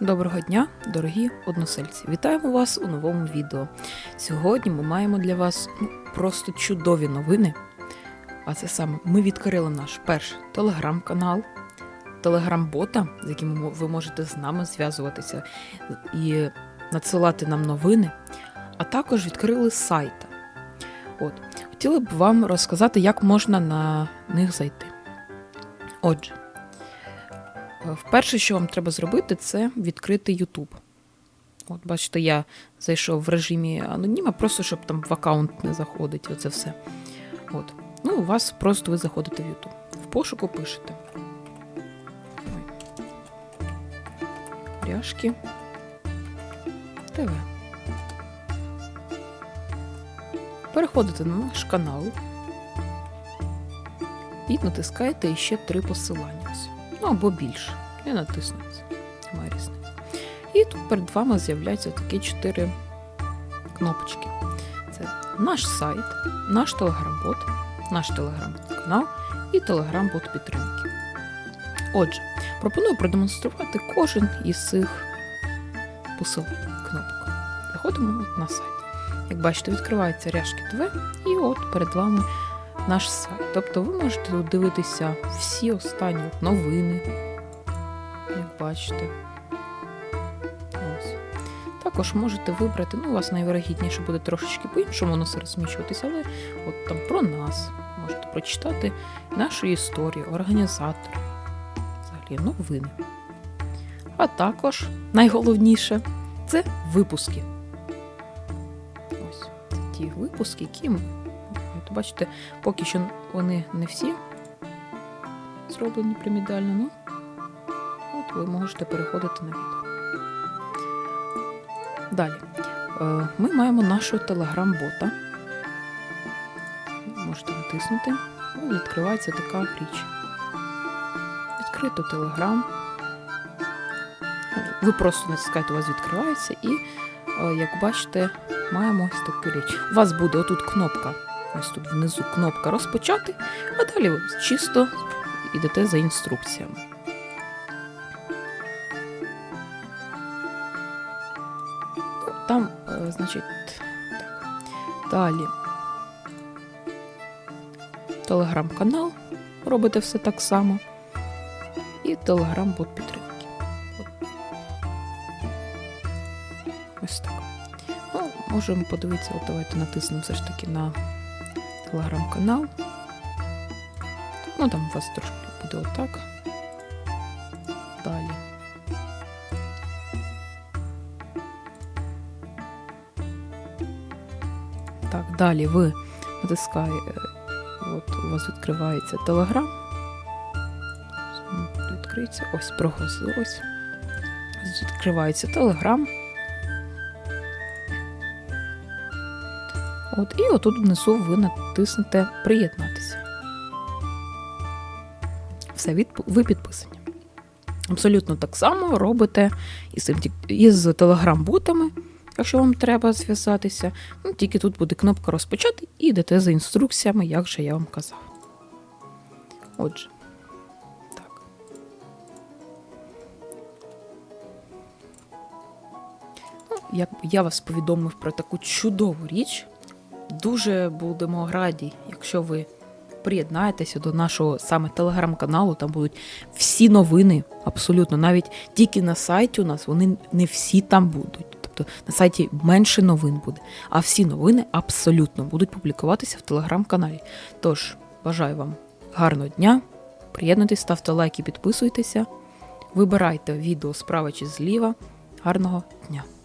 Доброго дня, дорогі односельці! Вітаємо вас у новому відео. Сьогодні ми маємо для вас ну, просто чудові новини. А це саме ми відкрили наш перший телеграм-канал, телеграм-бота, з яким ви можете з нами зв'язуватися і надсилати нам новини, а також відкрили сайт. От. Хотіли б вам розказати, як можна на них зайти. Отже, Вперше, що вам треба зробити, це відкрити YouTube. От, бачите, я зайшов в режимі аноніма, просто щоб там в аккаунт не заходить, оце все. От. Ну, у вас просто ви заходите в YouTube. В пошуку пишете. Ой. Ряшки. ТВ. Переходите на наш канал і натискаєте іще три посилання. Ну або більше. Не натиснуться. Немає різниці. І тут перед вами з'являються такі чотири кнопочки. Це наш сайт, наш телеграм-бот, наш телеграм-канал і телеграм-бот підтримки. Отже, пропоную продемонструвати кожен із цих посилань кнопок. Заходимо на сайт. Як бачите, відкривається Ряшки ТВ, і от перед вами наш сайт. Тобто ви можете тут дивитися всі останні новини, як бачите. Ось. Також можете вибрати, ну, у вас найвирогідніше буде трошечки по-іншому все розміщуватися, але от там про нас можете прочитати нашу історію, організатор, взагалі новини. А також найголовніше це випуски. Ось це ті випуски, які ми От, бачите, поки що вони не всі зроблені пірамідально, ну от ви можете переходити на відео. Далі. Е, Ми маємо нашого телеграм-бота. Можете натиснути. Ну, відкривається така річ. Відкрито телеграм. Ви просто натискаєте, у вас відкривається, і, е, як бачите, маємо ось таку річ. У вас буде отут кнопка Ось тут внизу кнопка розпочати, а далі ви чисто йдете за інструкціями. Ну, Там, е, значить, так. Далі. Телеграм-канал. Робите все так само. І телеграм-бот підтримки. Ось так. Ну, можемо подивитися, от давайте натиснемо все ж таки на телеграм-канал. Ну, там у вас трошки буде отак. Далі. Так, далі ви натискаєте, от у вас відкривається телеграм. Відкриється, ось прогрузилось. Ось Відкривається телеграм. От, і отут внизу ви натиснете Приєднатися. Все, відп- ви підписані. Абсолютно так само робите із телеграм-ботами, якщо вам треба зв'язатися. Ну, тільки тут буде кнопка розпочати і йдете за інструкціями, як же я вам казав. Отже. Так. Ну, як я вас повідомив про таку чудову річ, Дуже будемо раді, якщо ви приєднаєтеся до нашого саме телеграм-каналу. Там будуть всі новини, абсолютно, навіть тільки на сайті у нас вони не всі там будуть. Тобто на сайті менше новин буде, а всі новини абсолютно будуть публікуватися в телеграм-каналі. Тож бажаю вам гарного дня. Приєднуйтесь, ставте лайки, підписуйтеся, вибирайте відео справа чи зліва. Гарного дня!